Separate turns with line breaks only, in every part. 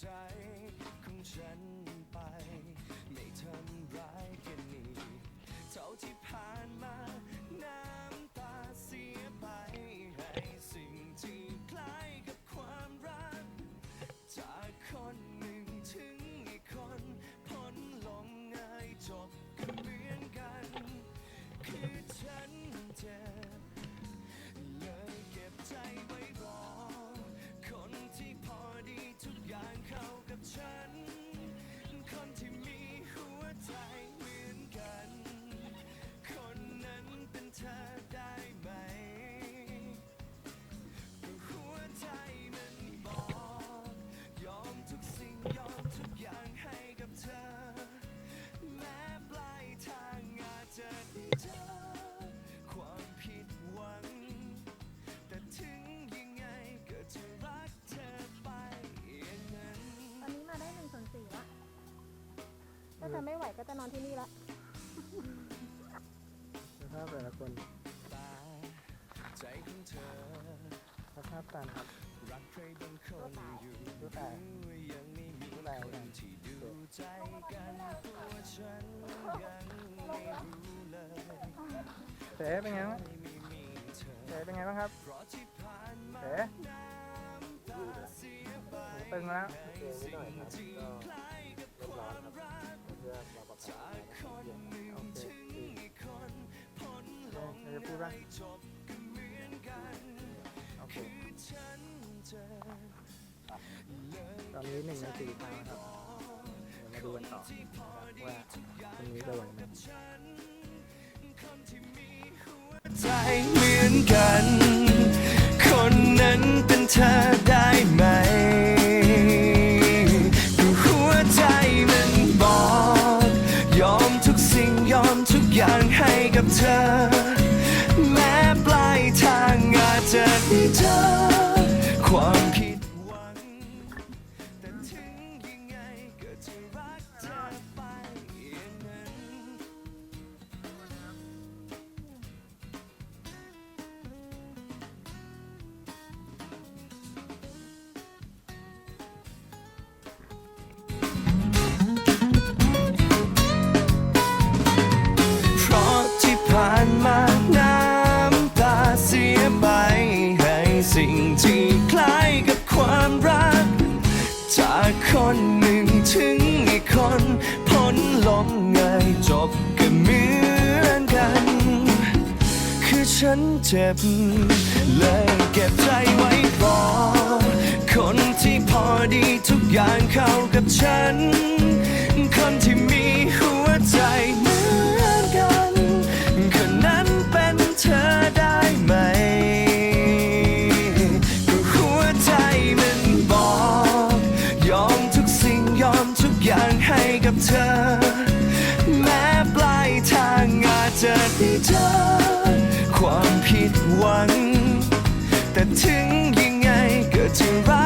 ใจของฉันไป ไม่ทำร้ายกันอีกเท่าที่ผ่านมา น้ำตาเสียไป ให้สิ่งที่คล้ายกับความรัก จากคนหนึ่งถึงอีกคนพ้นลงง่ายจบก็เหมือนกัน คือฉันเจ็บเลยเก็บใจไว้ ถ้า
จะไม่ไหวก็จะนอนที่นี่ละ
สภาพแต่ละคน
ตาใจของเธอ
สภาพตันครับ
รักใครบางคนอยู่หรือ
รู้แต่
ว่ายังไม่มี
รู้แต่
ค
รู้แต่
นที่ดูใจกันตัวฉันยังไม่รู้เลย
เต๋เป็นไงบ้าง
ไม่มีเธอ
เต๋เป็นไงบ้างครับ
เพราะที่ผ่านมา
เต๋
น้ำตาเสียไป
ตึงแล้ว
สิ่งที่คล้ายกับความรัก ลง
เดี๋ยวจะพูดบ้าง
จบก็เหมือนกัน
โอเค
คือฉันเจอเลย
ตอนนี้หนึ่งในสี่ทางนะครับเดี๋ยวมาดูกันต่อนะครับว่าคนนี้จะไหวไหม
ใจเหมือนกัน คนนั้นเป็นเธอได้ไหมก็หัวใจมันบอก ยอมทุกสิ่งยอมทุกอย่างให้กับเธอ ฉันเจ็บ เลยเก็บใจไว้รอกคนที่พอดีทุกอย่างเข้ากับฉัน คนที่มีหัวใจเหมือนกัน คนนั้นเป็นเธอได้ไหม ก็หัวใจมันบอก ยอมทุกสิ่งยอมทุกอย่างให้กับเธอ แม้ปลายทางอาจจะได้เจอ หวัง แต่ถึงยังไงก็จะรัก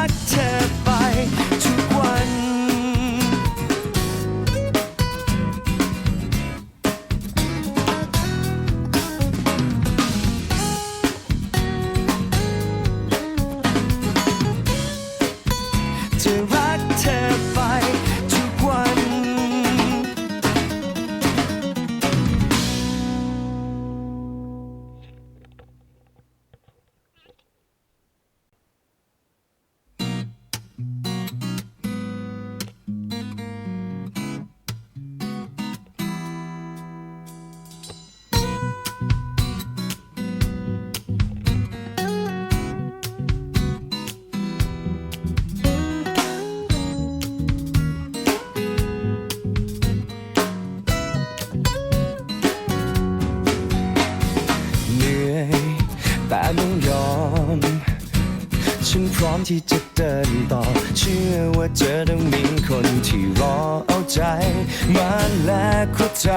มาแลกหัวใจ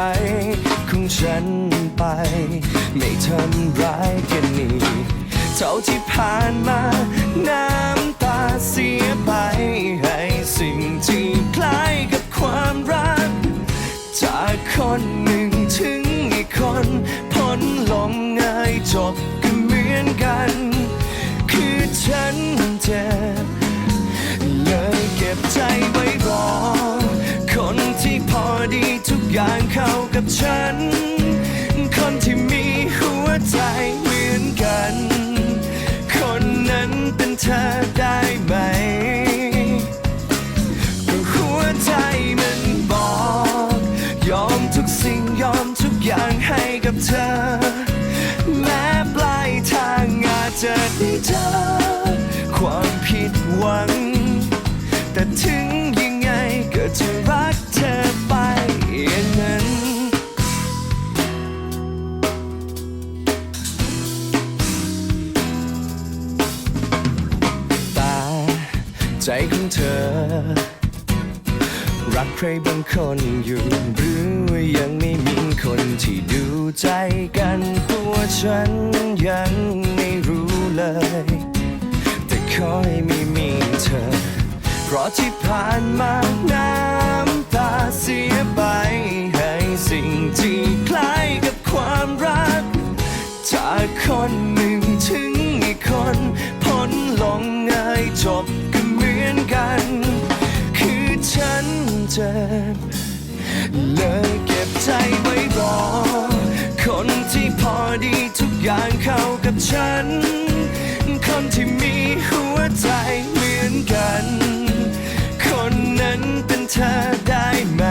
ของฉันไป ไม่ทำร้ายกันอีกเท่าที่ผ่านมา น้ำตาเสียไป ให้สิ่งที่คล้ายกับความรัก จากคนหนึ่งถึงอีกคนพ้นลงง่ายจบก็เหมือนกัน คือฉันเจ็บเลยเก็บใจไว้รอ ดีทุกอย่างเข้ากับฉัน คนที่มีหัวใจเหมือนกัน คนนั้นเป็นเธอได้ไหมก็หัวใจมันบอก ยอมทุกสิ่งยอมทุกอย่างให้กับเธอ แม้ปลายทางอาจจะได้เจอความผิดหวัง แต่ถึงยังไงก็จะรัก ใจของเธอ รักใครบางคนอยู่หรือว่ายังไม่มีคนที่ดูใจกันตัวฉันยังไม่รู้เลย แต่ขอให้ไม่มีเธอ เพราะที่ผ่านมาน้ำตาเสียไป ให้สิ่งที่คล้ายกับความรัก จากคนหนึ่งถึงอีกคนพ้นลงง่ายจบ อนกัน คือฉันเจ็บเลยเก็บใจไว้รอ คนที่พอดีทุกอย่างเข้ากับฉัน คนที่มีหัวใจเหมือนกัน คนนั้นเป็นเธอได้ไหม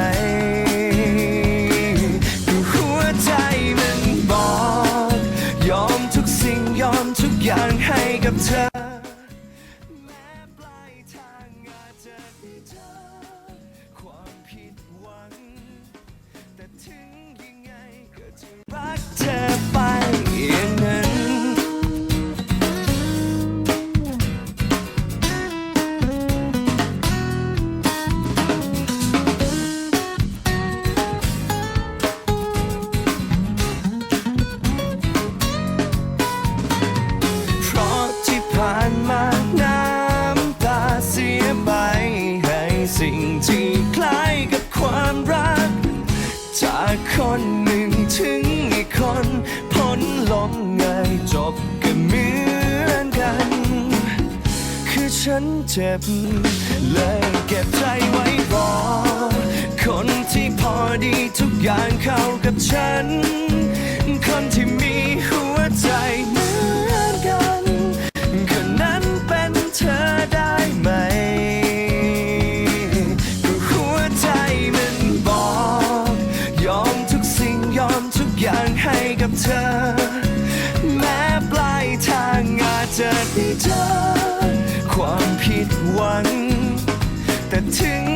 ก็หัวใจมันบอก ยอมทุกสิ่งยอมทุกอย่างให้กับเธอ ฉันเจ็บ เลยเก็บใจไว้รอ คนที่พอดีทุกอย่างเข้ากับฉัน คนที่มีหัวใจเหมือนกันคนนั้นเป็นเธอได้ไหม ก็หัวใจมันบอก ยอมทุกสิ่งยอมทุกอย่างให้กับเธอ แม้ปลายทางอาจจะได้เจอ ความผิดหวัง แต่ถึง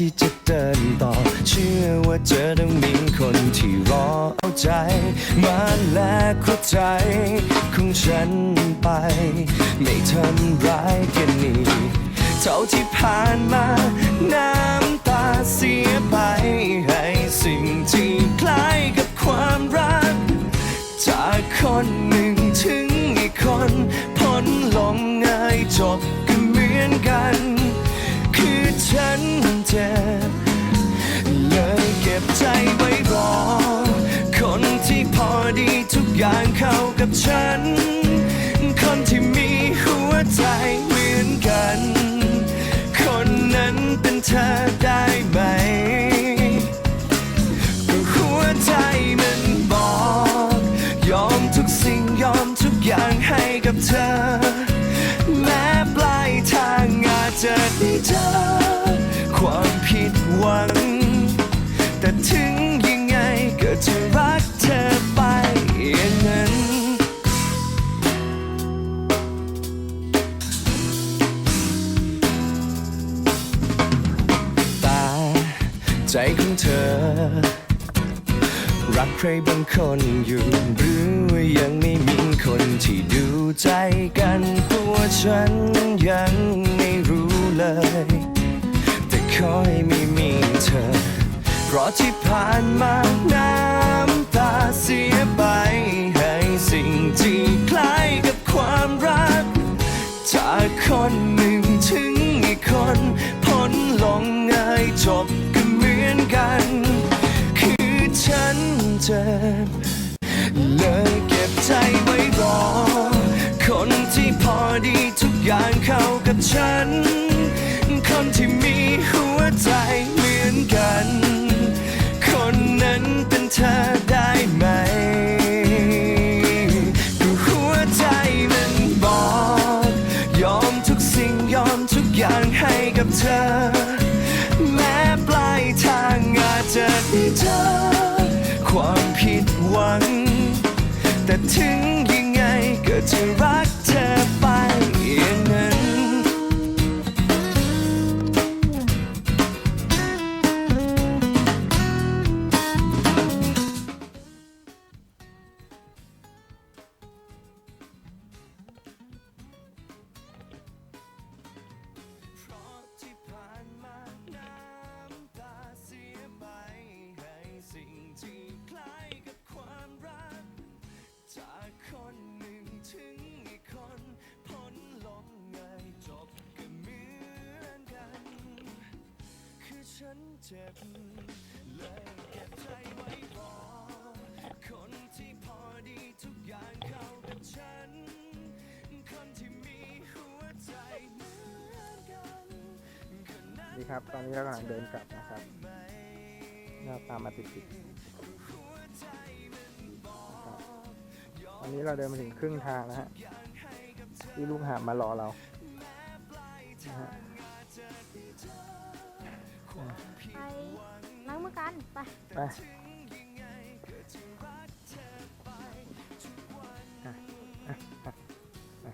ที่จะเดินต่อ เชื่อว่าเจอต้องมีคนที่รอเอาใจ มาแลกหัวใจของฉันไป ไม่ทำร้ายกันนี่เท่าที่ผ่านมา น้ำตาเสียไป ให้สิ่งที่คล้ายกับความรัก จากคนหนึ่งถึงอีกคนพ้นลงง่ายจบก็เหมือนกัน คือฉัน เจ็บเลยเก็บใจไว้รอ คนที่พอดีทุกอย่างเข้ากับฉัน คนที่มีหัวใจเหมือนกัน คนนั้นเป็นเธอได้ไหมก็หัวใจมันบอก ยอมทุกสิ่งยอมทุกอย่างให้กับเธอ แม้ปลายทางอาจจะได้เจอ ดหวัง แต่ถึงยังไงก็จะรักเธอไปอย่างนั้นต่ใจของเธอ รักใครบางคนอยู่หรือว่ายังไม่มีคนที่ดูใจกันตัวฉันยังไม่รู้เลย แต่ขอให้ไม่มีเธอ เพราะที่ผ่านมาน้ำตาเสียไป ให้สิ่งที่คล้ายกับความรัก จากคนหนึ่งถึงอีกคนพ้นลงง่ายจบก็เหมือนกัน คือฉันเจ็บเลยเก็บใจไว้รอ คนที่พอดีทุกอย่างเข้ากับฉัน คนที่มีหัวใจเหมือนกัน คนนั้นเป็นเธอได้ไหมก็หัวใจมันบอก ยอมทุกสิ่งยอมทุกอย่างให้กับเธอ แม้ปลายทางอาจจะดีเจอความผิดหวัง แต่ถึงยังไงก็จะรัก ฉันเจ็บเลยเก็บใจไว้รอคนที่พอดีทุกอย่างเข้ากับฉัน คนที่มีหัวใจเหมือนกันคนนั้น
ดีครับ ตอนนี้เรากำลังเดินกลับนะครับเราตามมาติดๆนะครับตอนนี้เราเดินมาถึงครึ่งทางแล้วฮะที่ลูกหาบมารอเรา
ไปไป
อะอะอะไป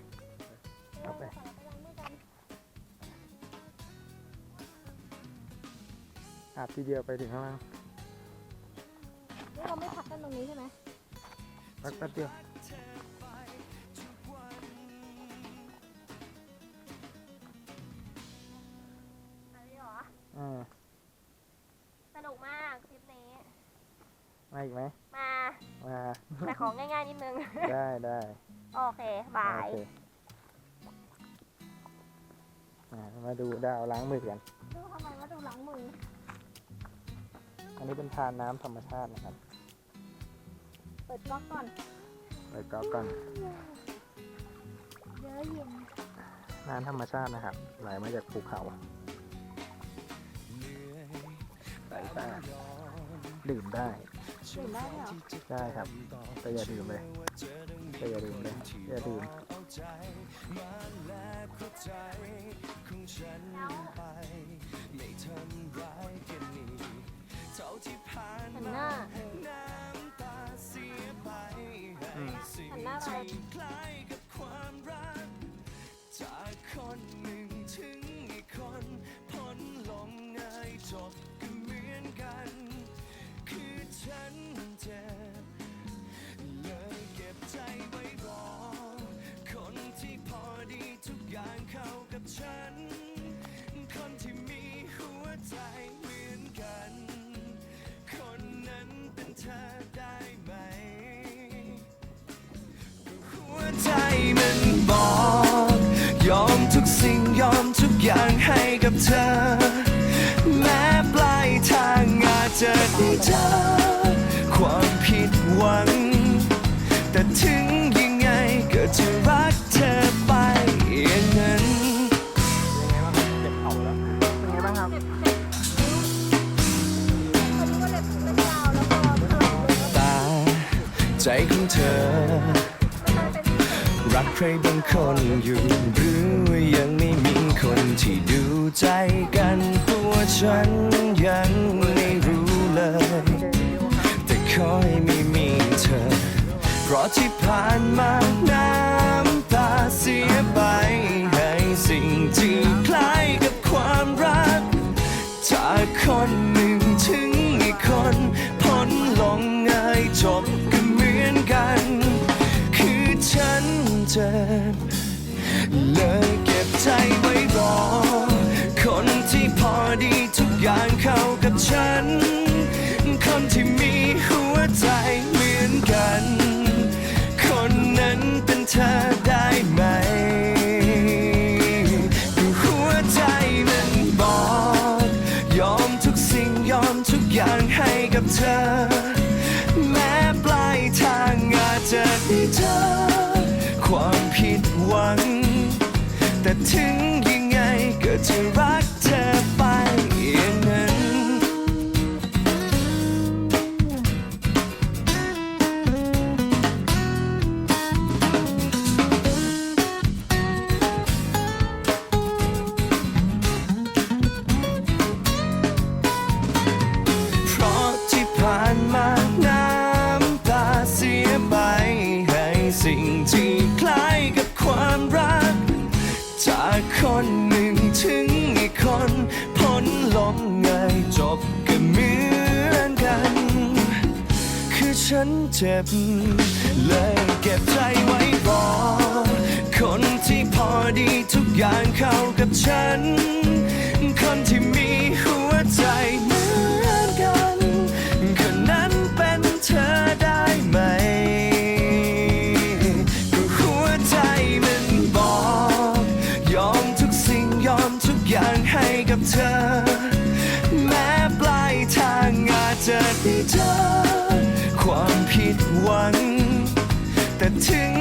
เอาไป
ล้างมือกัน
อาบทีเดียวไปถึงข้างล่าง
นี่เราไม่พักกันตรงนี้ใช่ไหม
พักแป๊บเดียว ได้ได้
โอเคบาย
โอเคอ่ามาดูดาวล้างมือกัน
ดูทำไมว่าดูล้างมือ
อันนี้เป็นทานน้ำธรรมชาตินะครับ
เปิดก๊อกก่อน
ไปก็ก่อน
เยอะเย็น
น้ำธรรมชาตินะครับ ไหลมาจากภูเขาใส่ตาดื่มได้
ดื่มได้เหรอ
ได้ครับ แต่อย่าดื่มเลย แต่อย่าดื่มเลยอย่าดื่ม
หันหน้าอื
ม
หันหน้าไป
จากคนหนึ่งถึงอีกคนพ้นลมง่ายจบก็เหมือนกัน คือฉันเจ็บ ใจไว้รอ คนที่พอดีทุกอย่างเข้ากับฉัน คนที่มีหัวใจเหมือนกัน คนนั้นเป็นเธอได้ไหม หัวใจมันบอก ยอมทุกสิ่งยอมทุกอย่างให้กับเธอ ใจของเธอ
รั
ก
ใครบางคนอยู่หรือยังไม่มีคนที่ดูใจกันตัวฉันยังไม่รู้เลย แต่ขอให้ไม่มีเธอ เพราะที่ผ่านมาน้ำตาเสียไป ให้สิ่งที่คล้ายกับความรัก จากคนหนึ่งถึงอีกคนพ้นลงง่ายจบ น แต่ถึงยังไงก็จะรัก ฉันเจ็บ เลยเก็บใจไว้รอกคนที่พอดีทุกอย่างเข้ากับฉัน คนที่มีหัวใจเหมือนกันคนนั้นเป็นเธอได้ไหม ก็หัวใจมันบอก ยอมทุกสิ่งยอมทุกอย่างให้กับเธอ แม้ปลายทางอาจจะได้เจอ ความผิดหวัง แต่ถึง